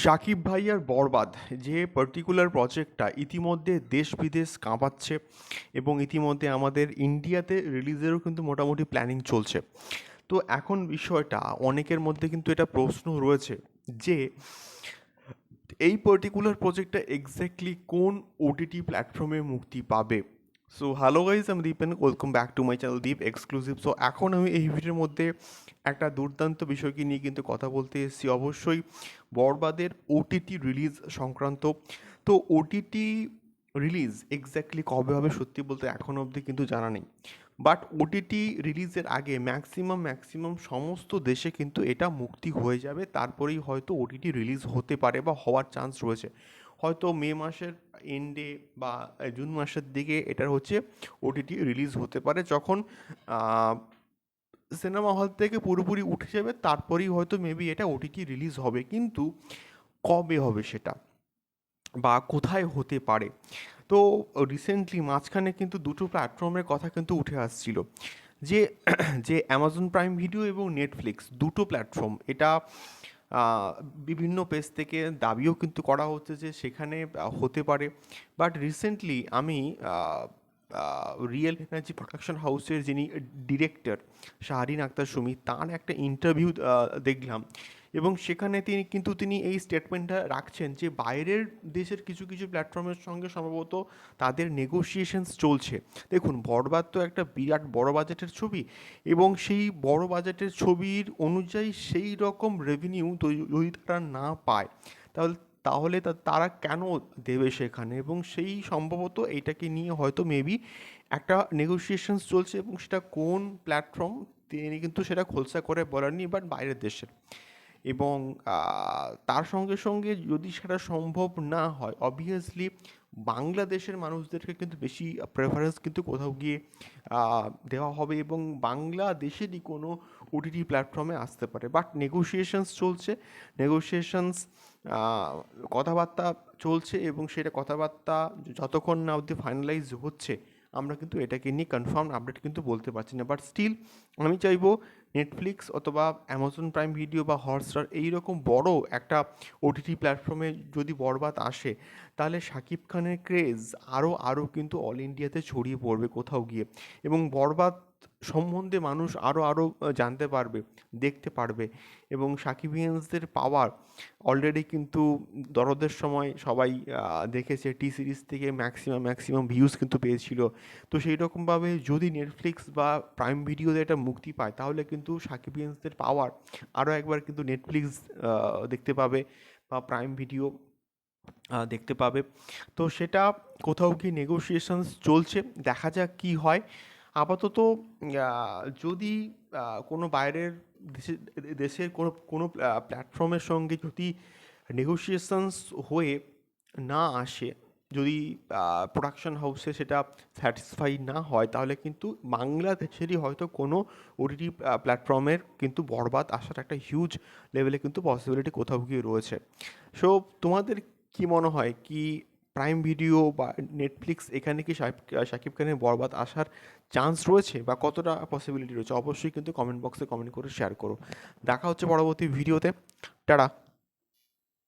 শাকিব ভাইয়ার বরবাদ, যে পার্টিকুলার প্রজেক্টটা ইতিমধ্যে দেশ বিদেশ কাঁপাচ্ছে এবং ইতিমধ্যে আমাদের ইন্ডিয়াতে রিলিজেরও কিন্তু মোটামুটি প্ল্যানিং চলছে। তো এখন বিষয়টা, অনেকের মধ্যে কিন্তু এটা প্রশ্ন রয়েছে যে, এই পার্টিকুলার প্রজেক্টটা এক্স্যাক্টলি কোন ওটিটি প্ল্যাটফর্মে মুক্তি পাবে? সো হ্যালো গাইজ আমি Deep and welcome back to my channel Deep exclusive so এখন আমি এই ভিডিওর মধ্যে একটা দুর্দান্ত বিষয়কে নিয়ে কিন্তু কথা বলতে এসেছি। অবশ্যই বরবাদের ওটিটি রিলিজ সংক্রান্ত। তো ওটিটি রিলিজ এক্স্যাক্টলি কবে হবে সত্যি বলতে এখনও অবধি কিন্তু জানা নেই। বাট ওটিটি রিলিজের আগে ম্যাক্সিমাম ম্যাক্সিমাম সমস্ত দেশে কিন্তু এটা মুক্তি হয়ে যাবে। তারপরেই হয়তো ওটিটি রিলিজ হতে পারে বা হওয়ার চান্স রয়েছে। হয়তো মে মাসের এন্ডে বা জুন মাসের দিকে এটার হচ্ছে ওটিটি রিলিজ হতে পারে। যখন সিনেমা হল থেকে পুরোপুরি উঠে যাবে, তারপরেই হয়তো মেবি এটা ওটিটি রিলিজ হবে। কিন্তু কবে হবে সেটা? বা, কোথায় হতে পারে? তো রিসেন্টলি মাঝখানে কিন্তু দুটো প্ল্যাটফর্মের কথা কিন্তু উঠে আসছিল। যে যে অ্যামাজন প্রাইম ভিডিও এবং নেটফ্লিক্স দুটো প্ল্যাটফর্ম এটা বিভিন্ন পেজ থেকে দাবিও কিন্তু করা হচ্ছে যে সেখানে হতে পারে। বাট রিসেন্টলি আমি রিয়েল এনার্জি প্রোডাকশন হাউসের যিনি ডিরেক্টর শাহরিন আক্তার সুমি, তার একটা ইন্টারভিউ দেখলাম। এবং সেখানে তিনি, কিন্তু তিনি এই স্টেটমেন্টটা রাখছেন যে বাইরের দেশের কিছু কিছু প্ল্যাটফর্মের সঙ্গে সম্ভবত তাদের নেগোসিয়েশনস চলছে। দেখুন, বরবাদ তো একটা বিরাট বড় বাজেটের ছবি এবং সেই বড় বাজেটের ছবির অনুযায়ী সেই রকম রেভিনিউ যদি তারা না পায়, তাহলে তাহলে তারা কেন দেবে সেখানে? এবং সেই সম্ভবত এইটাকে নিয়ে হয়তো মেবি একটা নেগোসিয়েশনস চলছে এবং সেটা কোন প্ল্যাটফর্ম তিনি কিন্তু সেটা খোলসা করে বলেননি বাট বাইরের দেশের। এবং তার সঙ্গে সঙ্গে যদি সেটা সম্ভব না হয় অবভিয়াসলি বাংলাদেশের মানুষদেরকে কিন্তু বেশি প্রেফারেন্স কিন্তু কোথাও গিয়ে দেওয়া হবে এবং বাংলাদেশেরই কোনো ওটিটি প্ল্যাটফর্মে আসতে পারে। বাট নেগোসিয়েশনস চলছে নেগোসিয়েশনস কথাবার্তা চলছে এবং সেটা কথাবার্তা যতক্ষণ না অবধি ফাইনালাইজ হচ্ছে, আমরা কিন্তু এটাকে নিয়ে কনফার্ম আপডেট কিন্তু বলতে পারছি না। বাট স্টিল আমি চাইব নেটফ্লিক্স অথবা অ্যামাজন প্রাইম ভিডিও বা হটস্টার এইরকম বড় একটা ওটিটি প্ল্যাটফর্মে যদি বরবাদ আসে, তাহলে শাকিব খানের ক্রেজ আরও আরও কিন্তু অল ইন্ডিয়াতে ছড়িয়ে পড়বে কোথাও গিয়ে এবং বরবাদ সম্বন্ধে মানুষ আরও আরও জানতে পারবে, দেখতে পারবে এবং সাকিবিয়ান্সদের পাওয়ার অলরেডি কিন্তু দরদের সময় সবাই দেখেছে টি সিরিজ থেকে ম্যাক্সিমাম ম্যাক্সিমাম ভিউজ কিন্তু পেয়েছিল। তো সেই রকমভাবে যদি নেটফ্লিক্স বা প্রাইম ভিডিওতে এটা মুক্তি পায়, তাহলে কিন্তু সাকিবিয়ান্সদের পাওয়ার আরও একবার কিন্তু নেটফ্লিক্স দেখতে পাবে বা প্রাইম ভিডিও দেখতে পাবে। তো সেটা কোথাও কি নেগোসিয়েশনস চলছে, দেখা যাক কি হয়। আপাতত যদি কোনো বাইরের দেশের দেশের কোনো কোনো প্ল্যাটফর্মের সঙ্গে যদি নেগোসিয়েশনস হয়ে না আসে যদি প্রোডাকশন হাউসে সেটা স্যাটিসফাই না হয়, তাহলে কিন্তু বাংলাদেশেরই হয়তো কোনো ওটিটি প্ল্যাটফর্মের কিন্তু বরবাদ আসার একটা হিউজ লেভেলে কিন্তু পসিবিলিটি কোথাও গিয়ে রয়েছে। সো তোমাদের কি মনে হয়, কি প্রাইম ভিডিও বা নেটফ্লিক্স এখানে কি শাকিব খানের বরবাদ আসার চান্স রয়েছে বা কতটা পসিবিলিটি রয়েছে? অবশ্যই কিন্তু কমেন্ট বক্সে কমেন্ট করে শেয়ার করো। দেখা হচ্ছে পরবর্তী ভিডিওতে টাটা!